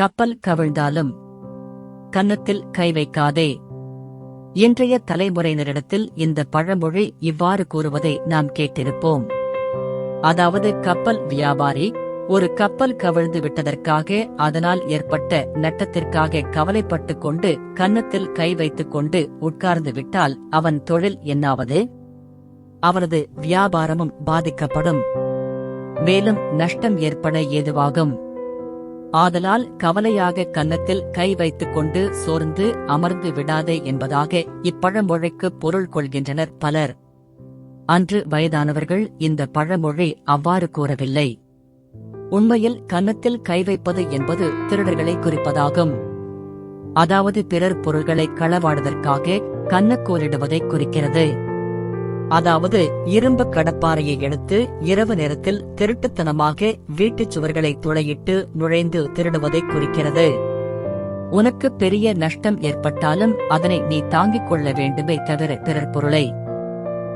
கப்பல் கவிழ்ந்தாலும் கன்னத்தில் கை வைக்காதே. இன்றைய தலைமுறையினரிடத்தில் இந்த பழமொழி இவ்வாறு கூறுவதை நாம் கேட்டிருப்போம். அதாவது கப்பல் வியாபாரி ஒரு கப்பல் கவிழ்ந்து விட்டதற்காக அதனால் ஏற்பட்ட நட்டத்திற்காக கவலைப்பட்டு கொண்டு கன்னத்தில் கை வைத்துக் கொண்டு உட்கார்ந்து விட்டால் அவன் தொழில் என்னாவது? அவரது வியாபாரமும் பாதிக்கப்படும். மேலும் நஷ்டம் ஏற்பட ஏதுவாகும்? ஆதலால் கவலையாக கன்னத்தில் கை வைத்துக் கொண்டு சோர்ந்து அமர்ந்து விடாதே என்பதாக இப்பழமொழிக்கு பொருள் கொள்கின்றனர் பலர். அன்று வயதானவர்கள் இந்த பழமொழி அவ்வாறு கூறவில்லை. உண்மையில் கன்னத்தில் கை வைப்பது என்பது திருடர்களை குறிப்பதாகும். அதாவது பிறர் பொருள்களை களவாடுவதற்காக கன்னக்கோலிடுவதை குறிக்கிறது. அதாவது இரும்பு கடப்பாறையை எடுத்து இரவு நேரத்தில் திருட்டுத்தனமாக வீட்டுச் சுவர்களை துளையிட்டு நுழைந்து திருடுவதை குறிக்கிறது. உனக்கு பெரிய நஷ்டம் ஏற்பட்டாலும் அதனை நீ தாங்கிக் கொள்ள வேண்டுமே தவிர பிறர் பொருளை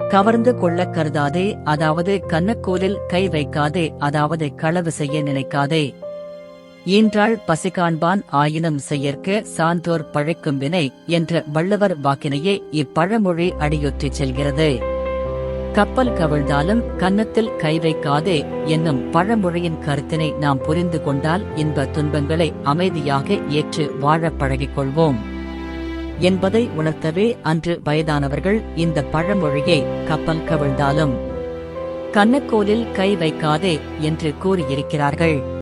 கவர்ந்து கொள்ள கருதாதே அதாவது கன்னக்கோலில் கை வைக்காதே அதாவது களவு செய்ய நினைக்காதே. ஈன்றாள் பசி காண்பான் ஆயினும் செய்யற்க சான்றோர் பழைக்கும் வினை என்ற வள்ளுவர் வாக்கினையே இப்பழமொழி அடியொற்றிச் செல்கிறது. கப்பல் கவிழ்ந்தாலும் கன்னத்தில் கை வைக்காதே என்னும் பழமொழியின் கருத்தினை நாம் புரிந்து கொண்டால் இன்ப துன்பங்களை அமைதியாக ஏற்று வாழப் பழகிக் கொள்வோம். என்பதை உணர்த்தவே அன்று வயதானவர்கள் இந்த பழமொழியை கப்பல் கவிழ்ந்தாலும் கன்னக்கோலில் கை வைக்காதே என்று கூறியிருக்கிறார்கள்.